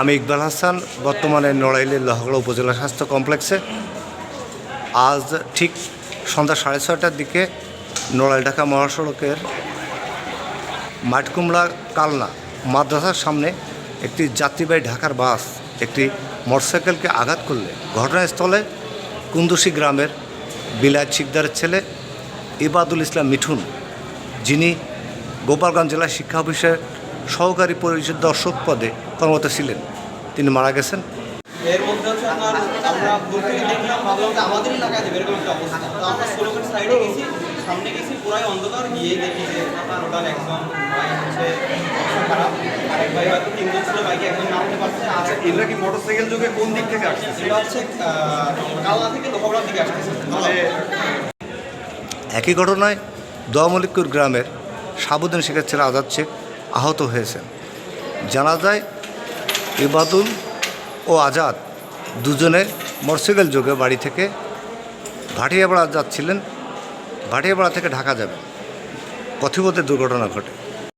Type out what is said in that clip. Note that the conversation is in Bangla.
আমি ইকবাল হাসান, বর্তমানে নড়াইলের লোহাগড়া উপজেলা স্বাস্থ্য কমপ্লেক্সে। আজ ঠিক সন্ধ্যা সাড়ে ছয়টার দিকে নড়াইল ঢাকা মহাসড়কের মাঠকুমড়া কালনা মাদ্রাসার সামনে একটি যাত্রীবাহী ঢাকার বাস একটি মোটরসাইকেলকে আঘাত করলে ঘটনাস্থলে কুন্দুসি গ্রামের বিলায় শিকদারের ছেলে ইবাদুল ইসলাম মিঠুন, যিনি গোপালগঞ্জ জেলা শিক্ষা অফিসের সহকারী পরিষদ দর্শক পদে কর্মরত ছিলেন। তিনি মারা গেছেন। এর মধ্যে হচ্ছে আপনার আমরা দূর থেকে দেখলাম ভাবলাম আমাদের এলাকায় দেবে এরকম একটা অবস্থা। তো আমরা স্লোকের সাইডে গেছি সামনে গেছি পুরাই অন্ধকার গিয়ে দেখি যে টোটাল একজন ভাই হচ্ছে খারাপ। আরেক ভাই হয়তো তিনজন ছিল বাইকে একজন নামতে পারছে। আর এগুলা কি মোটরসাইকেল যোগে কোন দিক থেকে আসছে? হচ্ছে থেকে দিকে মানে একই ঘটনায় দোয়ামলিকপুর গ্রামের সাবুদ্দিন শেখের ছেলে আজাদ শেখ আহত হয়েছেন। জানা যায়, ইবাদুল ও আজাদ দুজনে মোটরসাইকেল যোগে বাড়ি থেকে ভাটিয়াপাড়া যাচ্ছিলেন। ভাটিয়াপাড়া থেকে ঢাকা যাবে কথিপথে দুর্ঘটনা ঘটে।